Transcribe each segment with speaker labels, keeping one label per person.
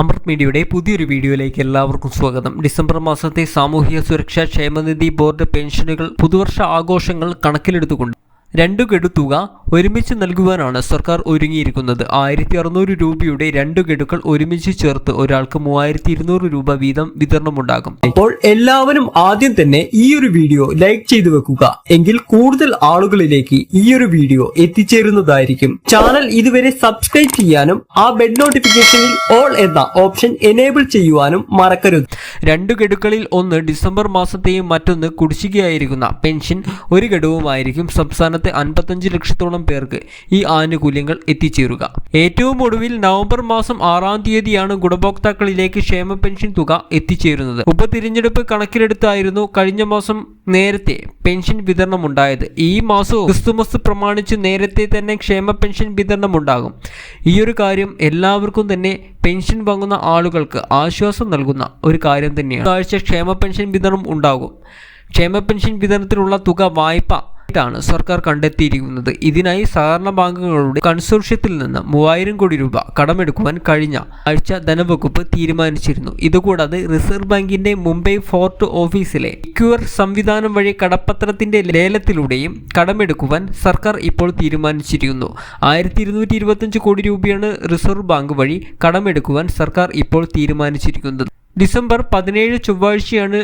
Speaker 1: അമൃത് മീഡിയയുടെ പുതിയൊരു വീഡിയോയിലേക്ക് എല്ലാവർക്കും സ്വാഗതം. ഡിസംബർ മാസത്തെ സാമൂഹിക സുരക്ഷാ ക്ഷേമനിധി ബോർഡ് പെൻഷനുകൾ പുതുവർഷ ആഘോഷങ്ങൾ കണക്കിലെടുത്തുകൊണ്ട് രണ്ടു ഗഡു തുക ഒരുമിച്ച് നൽകുവാനാണ് സർക്കാർ ഒരുങ്ങിയിരിക്കുന്നത്. ആയിരത്തി അറുന്നൂറ് രൂപയുടെ രണ്ട് ഗഡുക്കൾ ഒരുമിച്ച് ചേർത്ത് ഒരാൾക്ക് മൂവായിരത്തി ഇരുന്നൂറ് രൂപ വീതം വിതരണമുണ്ടാകും.
Speaker 2: അപ്പോൾ എല്ലാവരും ആദ്യം തന്നെ ഈ ഒരു വീഡിയോ ലൈക്ക് ചെയ്തു വെക്കുക. എങ്കിൽ കൂടുതൽ ആളുകളിലേക്ക് ഈ ഒരു വീഡിയോ എത്തിച്ചേരുന്നതായിരിക്കും. ചാനൽ ഇതുവരെ സബ്സ്ക്രൈബ് ചെയ്യാനും ആ ബെഡ് നോട്ടിഫിക്കേഷനിൽ ഓൾ എന്ന ഓപ്ഷൻ എനേബിൾ ചെയ്യുവാനും മറക്കരുത്.
Speaker 1: രണ്ട് ഗഡുക്കളിൽ ഒന്ന് ഡിസംബർ മാസത്തെയും മറ്റൊന്ന് കുടിശ്ശികയായിരിക്കുന്ന പെൻഷൻ ഒരു ഗഡുവുമായിരിക്കും. സംസ്ഥാനത്തെ അൻപത്തഞ്ച് ലക്ഷത്തോളം പേർക്ക് ഈ ആനുകൂല്യങ്ങൾ എത്തിച്ചേരുക. ഏറ്റവും ഒടുവിൽ നവംബർ മാസം ആറാം തീയതിയാണ് ഗുണഭോക്താക്കളിലേക്ക് ക്ഷേമ പെൻഷൻ തുക എത്തിച്ചേരുന്നത്. ഉപതിരഞ്ഞെടുപ്പ് കണക്കിലെടുത്തായിരുന്നു കഴിഞ്ഞ മാസം നേരത്തെ പെൻഷൻ വിതരണം ഉണ്ടായത് ഈ മാസവും ക്രിസ്തുമസ് പ്രമാണിച്ച് നേരത്തെ തന്നെ ക്ഷേമ പെൻഷൻ വിതരണം ഉണ്ടാകും ഈ ഒരു കാര്യം എല്ലാവർക്കും തന്നെ പെൻഷൻ വാങ്ങുന്ന ആളുകൾക്ക് ആശ്വാസം നൽകുന്ന ഒരു കാര്യം തന്നെയാണ്. ആഴ്ച ക്ഷേമ പെൻഷൻ വിതരണം ഉണ്ടാകും. ക്ഷേമ പെൻഷൻ വിതരണത്തിനുള്ള തുക വായ്പ ാണ് സർക്കാർ കണ്ടെത്തിയിരിക്കുന്നത്. ഇതിനായി സഹകരണ ബാങ്കുകളുടെ കൺസോർഷ്യത്തിൽ നിന്ന് മൂവായിരം കോടി രൂപ കടമെടുക്കുവാൻ കഴിഞ്ഞ ആഴ്ച ധനവകുപ്പ് തീരുമാനിച്ചിരുന്നു. ഇതുകൂടാതെ റിസർവ് ബാങ്കിന്റെ മുംബൈ ഫോർട്ട് ഓഫീസിലെ ക്യൂർ സംവിധാനം വഴി കടപ്പത്രത്തിന്റെ ലേലത്തിലൂടെയും കടമെടുക്കുവാൻ സർക്കാർ ഇപ്പോൾ തീരുമാനിച്ചിരിക്കുന്നു. ആയിരത്തി കോടി രൂപയാണ് റിസർവ് ബാങ്ക് വഴി കടമെടുക്കുവാൻ സർക്കാർ ഇപ്പോൾ തീരുമാനിച്ചിരിക്കുന്നത്. ഡിസംബർ പതിനേഴ് ചൊവ്വാഴ്ചയാണ്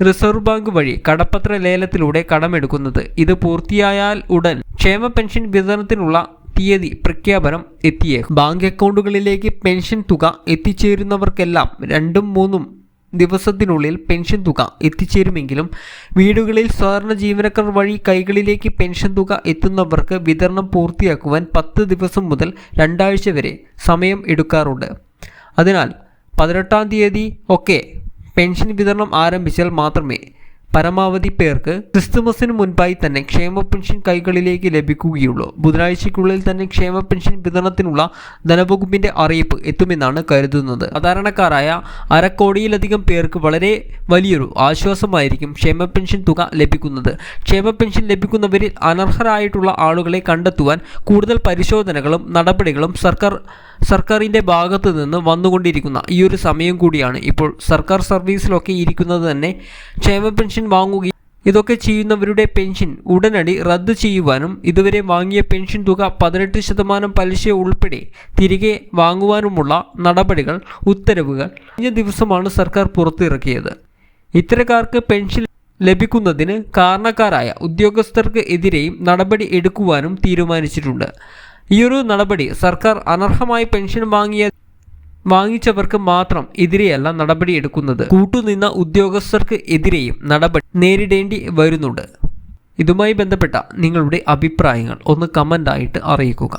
Speaker 1: റിസർവ് ബാങ്ക് വഴി കടപ്പത്ര ലേലത്തിലൂടെ കടമെടുക്കുന്നത്. ഇത് പൂർത്തിയായാൽ ഉടൻ ക്ഷേമ പെൻഷൻ വിതരണത്തിനുള്ള തീയതി പ്രഖ്യാപനം എത്തിയേക്കും. ബാങ്ക് അക്കൗണ്ടുകളിലേക്ക് പെൻഷൻ തുക എത്തിച്ചേരുന്നവർക്കെല്ലാം രണ്ടും മൂന്നും ദിവസത്തിനുള്ളിൽ പെൻഷൻ തുക എത്തിച്ചേരുമെങ്കിലും വീടുകളിൽ സാധാരണ ജീവനക്കാർ വഴി കൈകളിലേക്ക് പെൻഷൻ തുക എത്തുന്നവർക്ക് വിതരണം പൂർത്തിയാക്കുവാൻ പത്ത് ദിവസം മുതൽ രണ്ടാഴ്ച വരെ സമയം എടുക്കാറുണ്ട്. അതിനാൽ പതിനെട്ടാം തീയതി ഒക്കെ പെൻഷൻ വിതരണം ആരംഭിച്ചാൽ മാത്രമേ പരമാവധി പേർക്ക് ക്രിസ്തുമസിന് മുൻപായി തന്നെ ക്ഷേമ പെൻഷൻ കൈകളിലേക്ക് ലഭിക്കുകയുള്ളൂ. ബുധനാഴ്ചയ്ക്കുള്ളിൽ തന്നെ ക്ഷേമ പെൻഷൻ വിതരണത്തിനുള്ള ധനവകുപ്പിന്റെ അറിയിപ്പ് എത്തുമെന്നാണ് കരുതുന്നത്. സാധാരണക്കാരായ അരക്കോടിയിലധികം പേർക്ക് വളരെ വലിയൊരു ആശ്വാസമായിരിക്കും ക്ഷേമ പെൻഷൻ തുക ലഭിക്കുന്നത്. ക്ഷേമ പെൻഷൻ ലഭിക്കുന്നവരിൽ അനർഹരായിട്ടുള്ള ആളുകളെ കണ്ടെത്തുവാൻ കൂടുതൽ പരിശോധനകളും നടപടികളും സർക്കാർ സർക്കാരിന്റെ ഭാഗത്തു നിന്ന് വന്നുകൊണ്ടിരിക്കുന്ന ഈ ഒരു സമയം കൂടിയാണ് ഇപ്പോൾ സർക്കാർ സർവീസിലൊക്കെ ഇരിക്കുന്നത് തന്നെ ക്ഷേമ പെൻഷൻ വാങ്ങുകയും ഇതൊക്കെ ചെയ്യുന്നവരുടെ പെൻഷൻ ഉടനടി റദ്ദു ചെയ്യുവാനും ഇതുവരെ വാങ്ങിയ പെൻഷൻ തുക പതിനെട്ട് ശതമാനം പലിശ ഉൾപ്പെടെ തിരികെ വാങ്ങുവാനുമുള്ള നടപടികൾ ഉത്തരവുകൾ കഴിഞ്ഞ ദിവസമാണ് സർക്കാർ പുറത്തിറക്കിയത്. ഇത്തരക്കാർക്ക് പെൻഷൻ ലഭിക്കുന്നതിന് കാരണക്കാരായ ഉദ്യോഗസ്ഥർക്ക് എതിരെയും നടപടി എടുക്കുവാനും തീരുമാനിച്ചിട്ടുണ്ട്. ഈയൊരു നടപടി സർക്കാർ അനർഹമായി പെൻഷൻ വാങ്ങിയ വാങ്ങിച്ചവർക്ക് മാത്രം എതിരെയല്ല നടപടി എടുക്കുന്നത്. കൂട്ടുനിന്ന ഉദ്യോഗസ്ഥർക്ക് എതിരെയും നടപടി നേരിടേണ്ടി വരുന്നുണ്ട്. ഇതുമായി ബന്ധപ്പെട്ട നിങ്ങളുടെ അഭിപ്രായങ്ങൾ ഒന്ന് കമന്റായിട്ട് അറിയിക്കുക.